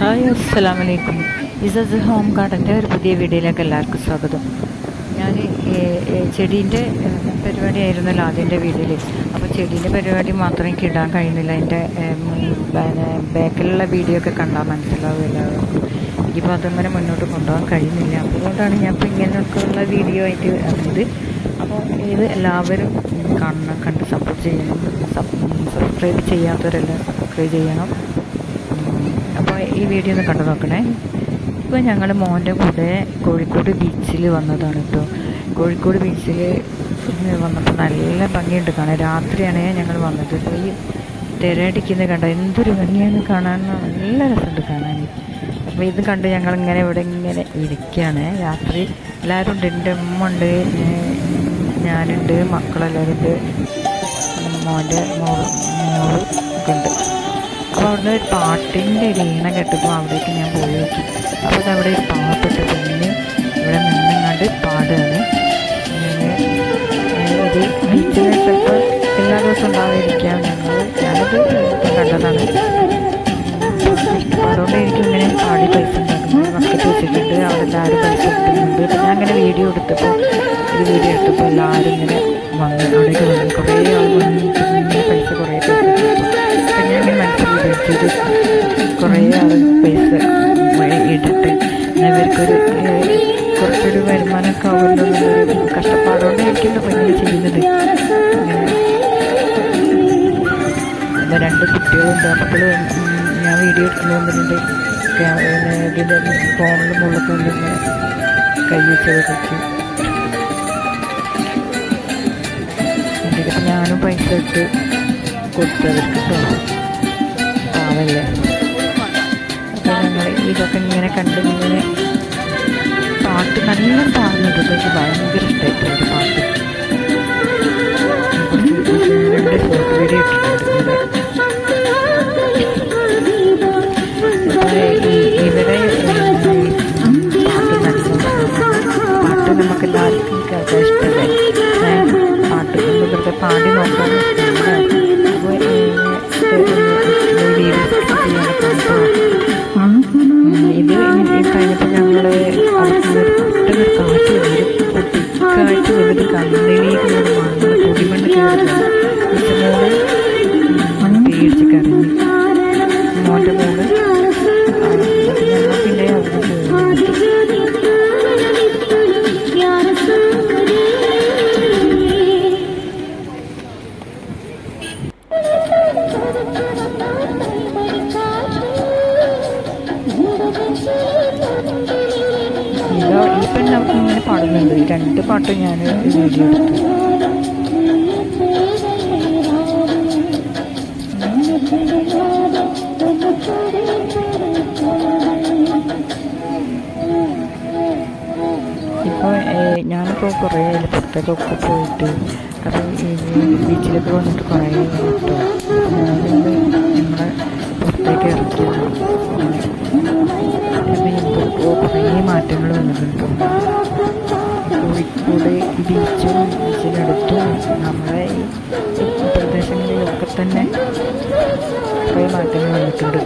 Hi അസ്സലാമു അലൈക്കും ഇസസ് home ഗാർഡന്റെ ഒരു പുതിയ വീഡിയോയിലേക്ക് എല്ലാവർക്കും സ്വാഗതം. ഞാൻ ചെടീന്റെ പരിപാടിയായിരുന്നല്ലോ ആദ്യന്റെ വീഡിയോയിൽ. അപ്പോൾ ചെടീന്റെ പരിപാടി മാത്രം എനിക്ക് ഇടാൻ കഴിയുന്നില്ല. എന്റെ ബാക്കിലുള്ള വീഡിയോ ഒക്കെ കണ്ടാൽ മനസ്സിലാവും എല്ലാവർക്കും. എനിക്കിപ്പോൾ അതങ്ങനെ മുന്നോട്ട് കൊണ്ടുപോകാൻ കഴിയുന്നില്ല. അതുകൊണ്ടാണ് ഞാൻ ഇപ്പോൾ ഇങ്ങനെയൊക്കെയുള്ള വീഡിയോ ആയിട്ട് ഇറങ്ങിയത് അപ്പോൾ ഇത് എല്ലാവരും കാണണം കണ്ട് സപ്പോർട്ട് ചെയ്യണം. സബ്സ്ക്രൈബ് ചെയ്യാത്തവരെല്ലാം സബ്സ്ക്രൈബ് ചെയ്യണം. ഈ വീഡിയോ ഒന്ന് കണ്ടു നോക്കണേ. ഇപ്പോൾ ഞങ്ങൾ മോന്റെ കൂടെ കോഴിക്കോട് ബീച്ചിൽ വന്നതാണ് കേട്ടോ കോഴിക്കോട് ബീച്ചിൽ വന്നപ്പോൾ നല്ല ഭംഗിയുണ്ട് കാണാൻ. രാത്രിയാണ് ഞങ്ങൾ വന്നത്. ഇപ്പോൾ ഈ തിരടിക്കുന്നത് കണ്ട? എന്തൊരു ഭംഗിയാണ് കാണാൻ. നല്ല രസമുണ്ട് കാണാൻ. അപ്പോൾ ഇത് കണ്ട് ഞങ്ങളിങ്ങനെ ഇവിടെ ഇങ്ങനെ ഇരിക്കുകയാണ് രാത്രി എല്ലാവരും ഉണ്ട്. എന്റെ ഉമ്മ ഉണ്ട്. ഞാനുണ്ട്. മക്കളെല്ലാവരും ഉണ്ട്. മോന്റെ മോൾ മോൾ ഒക്കെ ഉണ്ട്. അപ്പോൾ അവിടെ ഒരു പാട്ടിന്റെ ഒരു ഈണം കേട്ടപ്പോൾ അവിടേക്ക് ഞാൻ പോയി നോക്കി അപ്പോൾ അതവിടെ ഒരു പാവപ്പെട്ട പെണ്ണിന് ഇവിടെ നിന്നിങ്ങാണ്ട് പാടുകയാണ്. ഇത് ചിലപ്പോൾ എല്ലാ ദിവസവും ഉണ്ടാവാതിരിക്കാം ഞങ്ങൾ ഞാനത് കണ്ടതാണ്. അതുകൊണ്ട് എനിക്ക് ഇങ്ങനെ പാടി പൈസ ഉണ്ടാക്കുന്നത് വെച്ചിട്ടുണ്ട് അവിടെ എല്ലാവരും പൈസ കിട്ടുന്നുണ്ട് അപ്പം ഞാൻ അങ്ങനെ വീഡിയോ എടുത്തപ്പോൾ ഒരു വീഡിയോ എടുത്തപ്പോൾ എല്ലാവരും ഇങ്ങനെ വന്ന് അവിടേക്ക് വന്നു കുറേ ആൾ വന്ന് വിചാരിച്ചത് കുറേ ആൾ പൈസ ഇട്ടിട്ട് ഇവർക്കൊരു കുറച്ചൊരു വരുമാനമൊക്കെ ആവുമല്ലോ എന്നുള്ളൊരു കഷ്ടപ്പാടുകൊണ്ടായിരിക്കുമല്ലോ അപ്പം ഇങ്ങനെ ചെയ്യുന്നത് അപ്പോൾ രണ്ട് കുട്ടികളുണ്ട്. അപ്പോൾ ഞാൻ വീഡിയോ എടുക്കുന്നുണ്ട് ഇതിന്റെ ഫോണിൽ മുള്ളൊക്കെ ഇങ്ങനെ കൈ വെച്ച് എന്നിട്ട് ഞാനും പൈസ ഇട്ട് കൊടുത്തവർക്ക് കേട്ടോ. പാവല്ലേ അപ്പോൾ ഞങ്ങൾ ഇതൊക്കെ ഇങ്ങനെ കണ്ട് ഇങ്ങനെ പാട്ട് നല്ല പാടുന്നുണ്ട് എനിക്ക് ഭയങ്കര ഇഷ്ടമായിട്ടുണ്ട് പാട്ട്. പാട്ട് നമുക്ക് എല്ലാവർക്കും കേൾക്കാൻ ഇഷ്ടമല്ലേ? പാട്ട് വെറുതെ പാടി നോക്കാൻ പേടിച്ച് കരഞ്ഞു മോന്റെ മോൾ പിന്നെ ഇതാ ഈ പെണ്ണ ഇങ്ങനെ പാടുന്നുണ്ട്. രണ്ട് പാട്ടും ഞാൻ വീഡിയോ എടുത്തു. ഇപ്പോൾ ഞാനിപ്പോൾ കുറേ പുറത്തേക്കൊക്കെ പോയിട്ട് അപ്പം ബീച്ചിലൊക്കെ വന്നിട്ട് കുറേ കേട്ടോ ഞങ്ങളെ പുറത്തേക്ക് ഇറക്കിയതാണ് അപ്പോൾ എന്തൊക്കെയോ കുറേ മാറ്റങ്ങൾ വന്നിട്ടുണ്ട്. കോഴിക്കോട് ബീച്ചും ബീച്ചിനടുത്തും നമ്മളെ ഈ പ്രദേശങ്ങളിലൊക്കെ തന്നെ കുറേ മാറ്റങ്ങൾ വന്നിട്ടുണ്ട്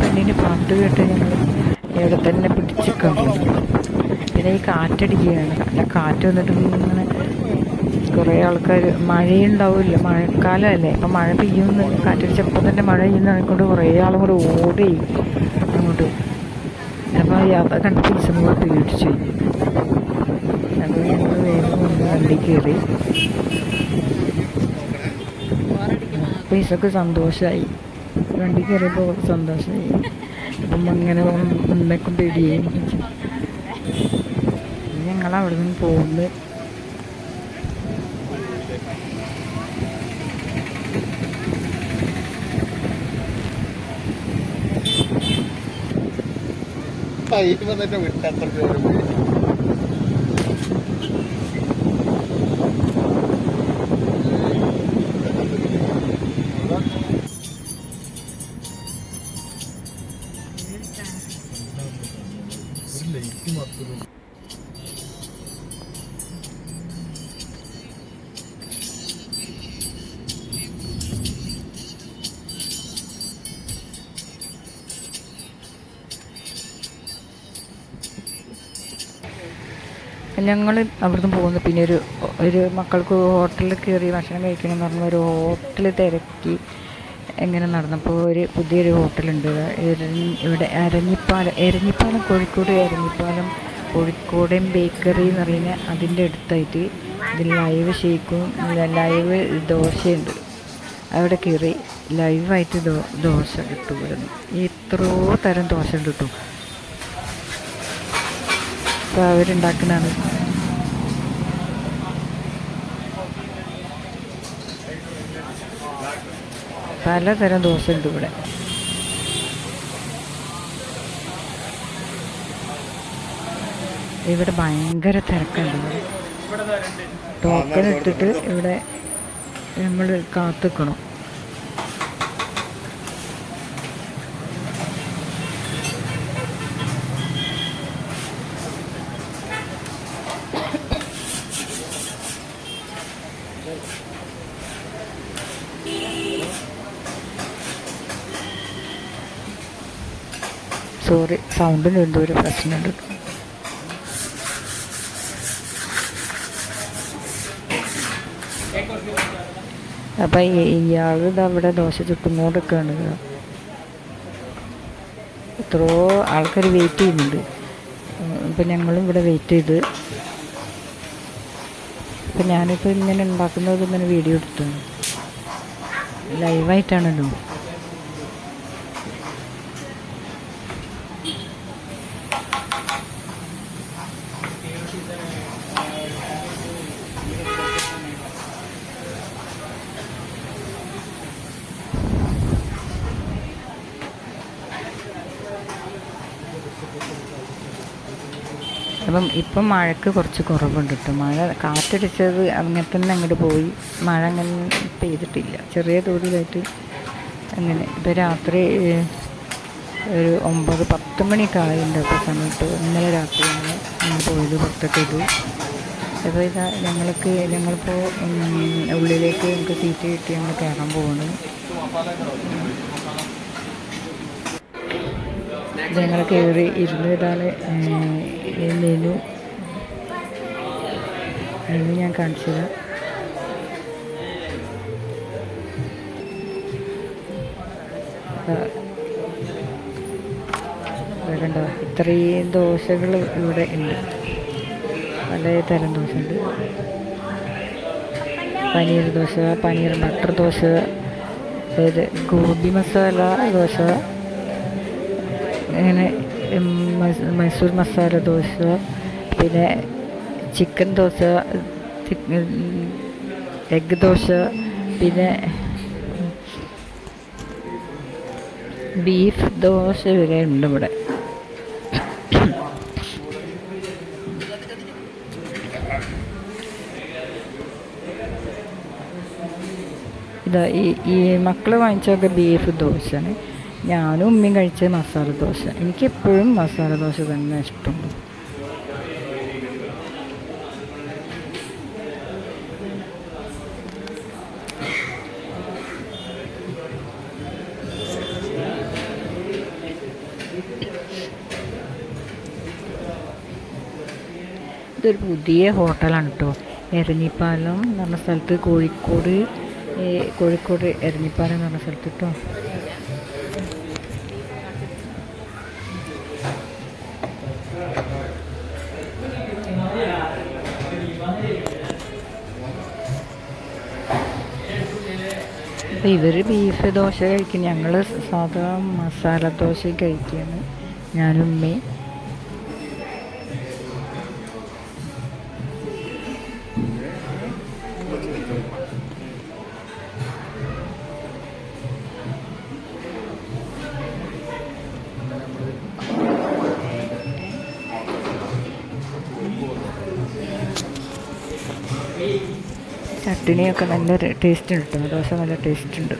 പെണ്ണിന്റെ പാട്ട് ഇവിടെ തന്നെ പിടിച്ച് പിന്നെ ഈ കാറ്റടിക്കുകയാണ്. കാറ്റ് വന്നിട്ട് ഇങ്ങനെ കുറേ ആൾക്കാർ മഴയുണ്ടാവില്ല. മഴക്കാലമല്ലേ. അപ്പം മഴ പെയ്യുന്ന. കാറ്റടിച്ചപ്പോൾ തന്നെ മഴ പെയ്യുന്നതിനെക്കൊണ്ട് കുറേ ആളും കൂടെ ഓടി അങ്ങോട്ട്. അപ്പോൾ യാത്ര കണ്ട് ടീച്ചറും കൂടെ പേടിച്ചു അപ്പോൾ ഞങ്ങൾ വേഗം വണ്ടി കയറി. പൈസക്ക് സന്തോഷമായി വണ്ടി കയറിയപ്പോൾ സന്തോഷമായി അപ്പം അങ്ങനെ ഒന്നേക്കും പേടിയായി ഞങ്ങൾ അവിടെ നിന്ന് പോകുന്നത് ടൈം വന്നിട്ട് വിട്ടത്ര ഞങ്ങൾ അവിടുന്ന് പോകുന്നു. പിന്നെ ഒരു ഒരു മക്കൾക്ക് ഹോട്ടലിൽ കയറി ഭക്ഷണം കഴിക്കണം എന്ന് ഒരു ഹോട്ടൽ തിരക്കി എങ്ങനെ നടന്നപ്പോൾ ഒരു പുതിയൊരു ഹോട്ടലുണ്ട്. ഇവിടെ എരഞ്ഞിപ്പാലം എരഞ്ഞിപ്പാലം കോഴിക്കോട് എരഞ്ഞിപ്പാലം കോഴിക്കോടൻ ബേക്കറി എന്ന് പറയുന്ന അതിന്റെ അടുത്തായിട്ട് ഇതിൽ ലൈവ് ഷേക്കും ലൈവ് ദോശയുണ്ട്. അവിടെ കയറി ലൈവായിട്ട് ദോ ദോശ കിട്ടും ഇവിടുന്ന് എത്രയോ തരം ദോശ കിട്ടും. അവരുണ്ടാക്കുന്നതാണ് പലതരം ദോശ ഉണ്ട് ഇവിടെ. ഇവിടെ ഭയങ്കര തിരക്കുണ്ട്. ടോക്കൺ ഇട്ടിട്ട് ഇവിടെ നമ്മൾ കാത്തിക്കണം. സോറി സൗണ്ടിന് എന്തോ ഒരു പ്രശ്നമുണ്ട് അപ്പം ഇയാൾ അവിടെ ദോശ ചുട്ടുകൊണ്ടൊക്കെയാണ് എത്രയോ ആൾക്കാർ വെയിറ്റ് ചെയ്യുന്നുണ്ട്. ഇപ്പം ഞങ്ങളും ഇവിടെ വെയിറ്റ് ചെയ്ത്. അപ്പം ഞാനിപ്പോൾ ഇങ്ങനെ ഉണ്ടാക്കുന്നത് ഇങ്ങനെ വീഡിയോ എടുത്തു ലൈവായിട്ടാണല്ലോ അപ്പം ഇപ്പം മഴക്ക് കുറച്ച് കുറവുണ്ട് കേട്ടോ മഴ കാറ്റടിച്ചത് അങ്ങനെ തന്നെ അങ്ങോട്ട് പോയി. മഴ അങ്ങനെ പെയ്തിട്ടില്ല. ചെറിയ തോതിലായിട്ട് അങ്ങനെ. ഇപ്പം രാത്രി ഒരു ഒമ്പത് പത്ത് മണിയൊക്കെ ആയിട്ടുണ്ട് അപ്പോൾ സമയത്ത്. ഇന്നലെ രാത്രിയാണ് ഞങ്ങൾ പോയത് പുറത്തൊക്കെ ഇത്. അപ്പോൾ ഇതാ ഞങ്ങൾക്ക് ഞങ്ങളിപ്പോൾ ഉള്ളിലേക്ക് ഞങ്ങൾക്ക് സീറ്റ് കിട്ടി. ഞങ്ങൾ കയറാൻ പോവാണ്. ഞങ്ങൾ കയറി ഇരുന്ന് ഇതാണ് മെനു. മെനു ഞാൻ കാണിച്ചു തരാം. കണ്ടോ ഇത്രയും ദോശകൾ ഇവിടെ ഉണ്ട്. പല തരം ദോശ ഉണ്ട്. പനീർ ദോശ പനീർ ബട്ടർ ദോശ അതായത് ഗോബി മസാല ദോശ. അങ്ങനെ മൈസൂർ മസാല ദോശ പിന്നെ ചിക്കൻ ദോശ എഗ് ദോശ പിന്നെ ബീഫ് ദോശ വരെ ഉണ്ട് ഇവിടെ. ഇതാ ഈ ഈ മക്കൾ വാങ്ങിച്ചൊക്കെ ബീഫ് ദോശയാണ്. ഞാനും ഉമ്മയും കഴിച്ച മസാല ദോശ. എനിക്കെപ്പോഴും മസാല ദോശ തന്നെ ഇഷ്ടമുണ്ട് ഇതൊരു പുതിയ ഹോട്ടലാണ് കേട്ടോ എരഞ്ഞിപ്പാലം എന്ന് പറഞ്ഞ സ്ഥലത്ത് കോഴിക്കോട് കോഴിക്കോട് എരഞ്ഞിപ്പാലം എന്ന് പറഞ്ഞ സ്ഥലത്ത് കേട്ടോ അപ്പോൾ ഇവർ ബീഫ് ദോശ കഴിക്കും. ഞങ്ങൾ സാധാ മസാല ദോശ കഴിക്കുകയാണ്. ഞാനും ഉമ്മയും. ചട്ടിണിയൊക്കെ നല്ല ടേസ്റ്റ് ഉണ്ട് കേട്ടോ. ദോശ നല്ല ടേസ്റ്റ് ഉണ്ട്.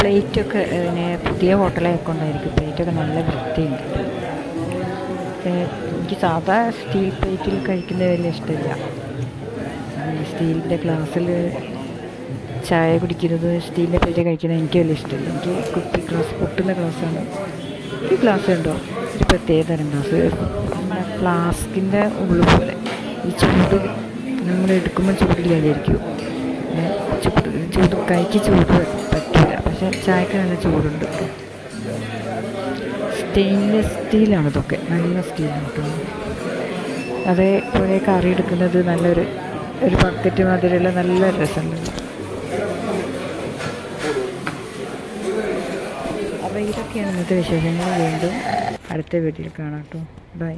പ്ലേറ്റൊക്കെ പിന്നെ പുതിയ ഹോട്ടലൊക്കെ ഉണ്ടായിരിക്കും പ്ലേറ്റൊക്കെ നല്ല വൃത്തിയുണ്ട്. ഏ, എനിക്ക് സാധാ സ്റ്റീൽ പ്ലേറ്റിൽ കഴിക്കുന്നത് വലിയ ഇഷ്ടമില്ല. സ്റ്റീലിന്റെ ഗ്ലാസ്സിൽ ചായ കുടിക്കുന്നത് സ്റ്റീലിന്റെ പ്ലേറ്റ് കഴിക്കുന്നത് എനിക്ക് വലിയ ഇഷ്ടമില്ല. എനിക്ക് കുപ്പി ഗ്ലാസ് പൊട്ടുന്ന ഗ്ലാസ്സാണ്. ഈ ഗ്ലാസ് ഉണ്ടോ? ഒരു പ്രത്യേക തരം ഗ്ലാസ്. ഫ്ലാസ്കിന്റെ ഉള്ളു പോലെ. ഈ ചൂട് നമ്മൾ എടുക്കുമ്പോൾ ചൂടില്ലാതായിരിക്കും ചൂട് ചൂട് കൈക്ക് ചൂട് പറ്റില്ല പക്ഷേ ചായക്ക് നല്ല ചൂടുണ്ട്. സ്റ്റെയിൻലെസ് സ്റ്റീലാണ് ഇതൊക്കെ. നല്ല സ്റ്റീലാണ് കേട്ടോ അതേപോലെ കറി എടുക്കുന്നത് നല്ലൊരു ഒരു ബക്കറ്റ് മാതിരിയുള്ള നല്ല രസമുണ്ട്. അപ്പോൾ ഇതൊക്കെയാണ് ഇന്നത്തെ വിശേഷങ്ങൾ. വീണ്ടും അടുത്ത വീട്ടിൽ കാണാം കേട്ടോ. ബൈ.